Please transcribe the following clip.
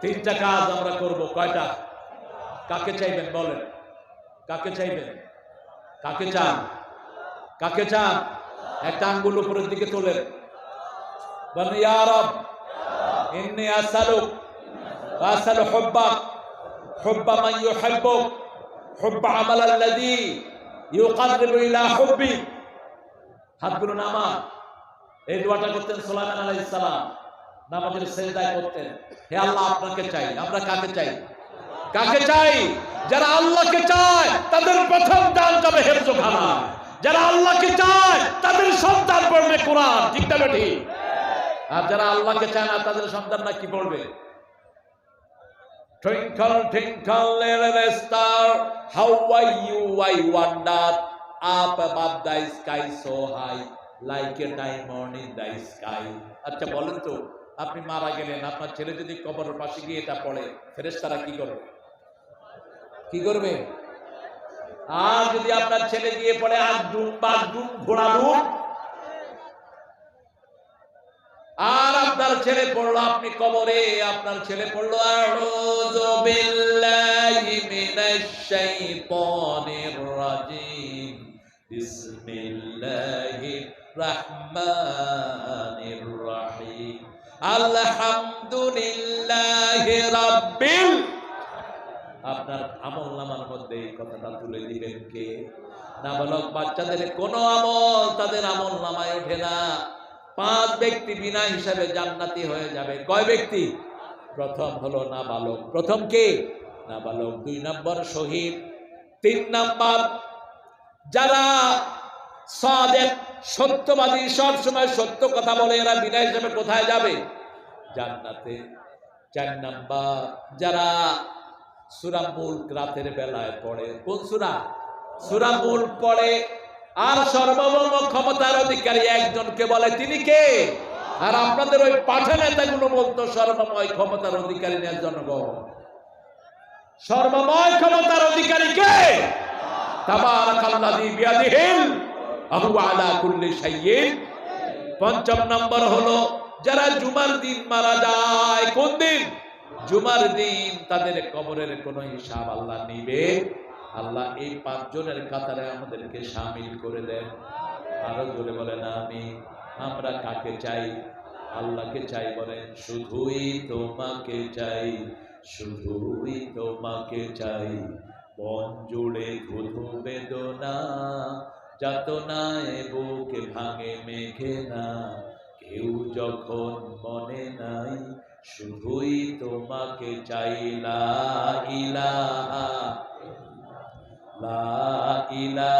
তিনটা কাজ আমরা করব। কয়টা? কাকে চাইবেন বলেন? কাকে চাইবেন? কাকে চান? কাকে চান? একটা আঙ্গুল উপরের দিকে তোলেন। বলেন ইলা হাতগুলো নামা এই দোয়াটা করতেন সুলাইমান আলাইহিস সালাম। নামাজের সেজদায় করতেন হে আল্লাহ আপনাকে চাই আমরা কাকে চাই? কাকে চাই? যারা আল্লাহকে চায় তাদের প্রথম দান যাবে হেফজখানা যারা আল্লাহকে চায় তাদের সন্তান পড়বে কোরআন। ঠিক না বেঠি? আর যারা আল্লাহকে চায় না তাদের সন্তানরা কি পড়বে? Twinkle, twinkle, little star, how are you? I wonder? Up above the sky so high, like a diamond in the sky. আচ্ছা বলেন তো। আপনি মারা গেলেন, আপনার ছেলে যদি কবরের পাশে গিয়ে এটা পড়ে, ফেরেশতারা কি করবে? কি করবে? আর যদি আপনার ছেলে গিয়ে পড়ে, আজ ডুম বাঘ ডুম ঘোড়া ডুম আর আপনার ছেলে পড়ল, আপনি কবরে, আপনার ছেলে পড়ল, আউযু বিল্লাহি মিনাশ শাইতানির আলহামদুলিল্লাহি রাব্বিল আপনার আমল নামার মধ্যে কথাটা তুলে দিবেন কে? নাবালক বাচ্চাদের কোনো আমল তাদের আমল নামায় ওঠে না। পাঁচ ব্যক্তি বিনা হিসাবে জান্নাতি হয়ে যাবে। কয় ব্যক্তি? প্রথম হলো নাবালক প্রথম কে? নাবালক দুই নম্বর শহীদ। তিন নম্বর যারা সাদেক সত্যবাদী, সব সময় সত্য কথা বলে এরা বিনা হিসাবে কোথায় যাবে? জান্নাতে। চার নাম্বার, যারা সুরা মুল্ক রাতের বেলায় পড়ে। কোন সুরা? সুরা মুল্ক পড়ে। আর সর্বভৌম ক্ষমতার অধিকারী একজনকে বলে, তিনি কে? আর আপনাদের ওই পাঠা নেতাগুলো বলতো, সর্বময় ক্ষমতার অধিকারী নেন জনগণ সর্বময় ক্ষমতার অধিকারী কে? তাবারাকাল্লাযী বিয়াদিহিল। আহু আলা কুল্লি পঞ্চম নম্বর হলো, যারা জুমার দিন মারা যায়, কোন দিন? জুমার দিন তাদের কবরের কোনো হিসাব আল্লাহ নিবে। আল্লাহ এই পাঁচজনের কাতারে আমাদেরকে সামিল করে দেন। আরও জোরে বলেন আমি আমরা কাকে চাই? আল্লাহকে চাই বলেন, শুধুই তোমাকে চাই, শুধুই তোমাকে চাই। মন জুড়ে বেদনা যাতনায় বুকে ভাঙে মেঘে না কেউ যখন মনে নাই, শুধুই তোমাকে চাইলা ইলা লা ইলাহা